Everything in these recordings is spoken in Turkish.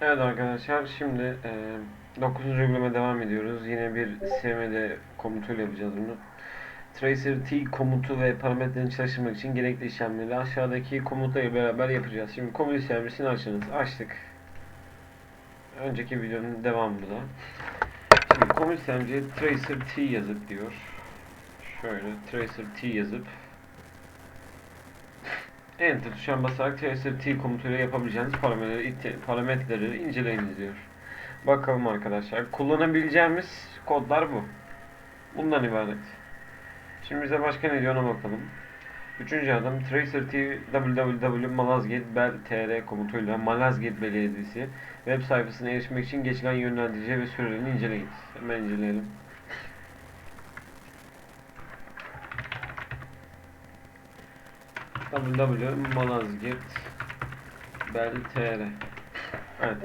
Evet arkadaşlar şimdi e, 9. uygulama devam ediyoruz. Yine bir SMD komutuyla yapacağız bunu. Tracer T komutu ve parametrelerini çalıştırmak için gerekli işlemleri aşağıdaki komutla beraber yapacağız. Şimdi komut işlemcisini açınız. Açtık. Önceki videonun devamı da. Şimdi komut işlemci Tracer T yazıp diyor. Şöyle Tracer T yazıp Enter tuşuna basarak Tracer T komutuyla yapabileceğiniz parametreleri, parametreleri inceleyiniz diyor. Bakalım arkadaşlar. Kullanabileceğimiz kodlar bu. Bundan ibaret. Şimdi bize başka ne diyor ona bakalım. Üçüncü adım Tracer T www Malazgirt Bel TR komutuyla Malazgirt Belediyesi web sayfasına erişmek için geçilen yönlendirici ve sürelerini inceleyiniz. Hemen inceleyelim. Www Malazgirt Bel TR Evet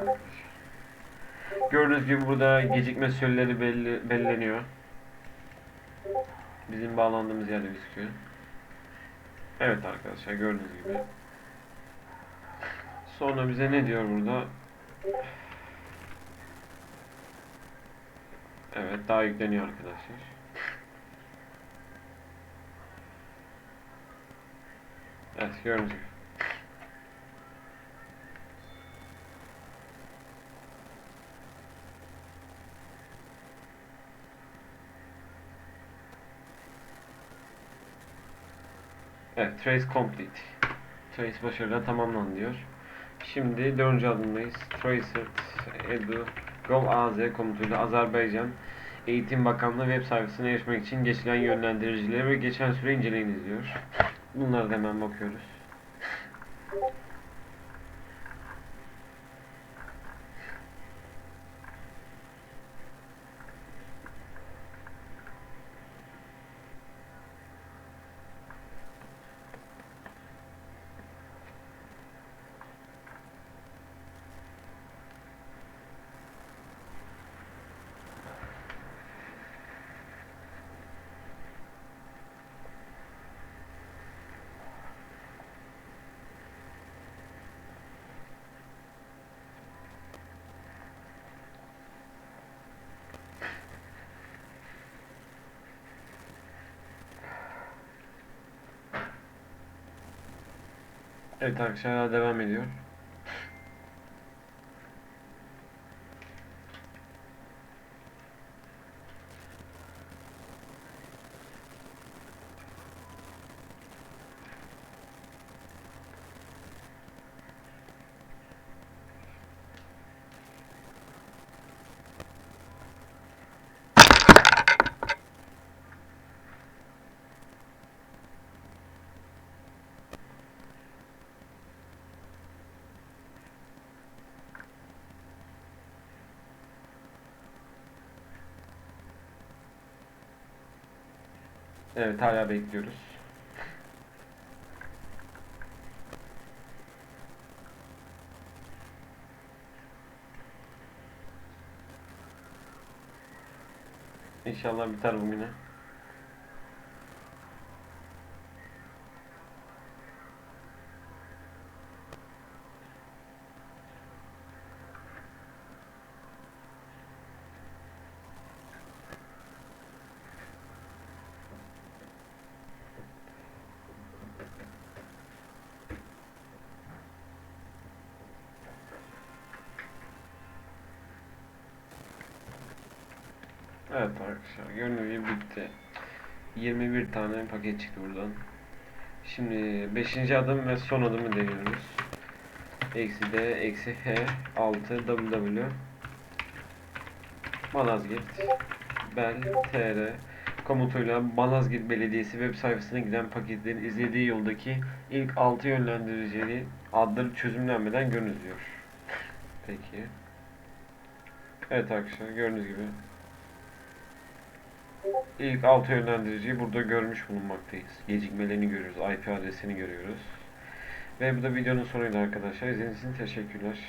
Gördüğünüz gibi burada gecikme süreleri belli, belirleniyor. Bizim bağlandığımız yerde gözüküyor. Evet arkadaşlar gördüğünüz gibi. Sonra bize ne diyor burada? Evet daha yükleniyor arkadaşlar. Evet gibi. Evet, trace complete. Trace başarıyla tamamlandı diyor. Şimdi dördüncü adımdayız. Tracer edu gov.az komutuyla Azerbaycan Eğitim Bakanlığı web sayfasına erişmek için geçilen yönlendiricileri ve geçen süre inceleyiniz diyor. Bunlara da hemen bakıyoruz. Evet arkadaşlar devam ediyor. Evet hala bekliyoruz. İnşallah biter bugüne. Evet arkadaşlar gördüğünüz gibi bitti. 21 tane paket çıktı buradan. Şimdi 5. adım ve son adımı deniyoruz. Eksi D, eksi H, 6, WW, Malazgirt, Bel, TR komutuyla Malazgirt Belediyesi web sayfasına giden paketlerin izlediği yoldaki ilk 6 yönlendiricileri adları çözümlenmeden görünüz diyor. Peki. Evet arkadaşlar gördüğünüz gibi İlk altı yönlendiriciyi burada görmüş bulunmaktayız. Gecikmelerini görüyoruz, IP adresini görüyoruz. Ve bu da videonun sonuydu arkadaşlar. İzlediğiniz için teşekkürler.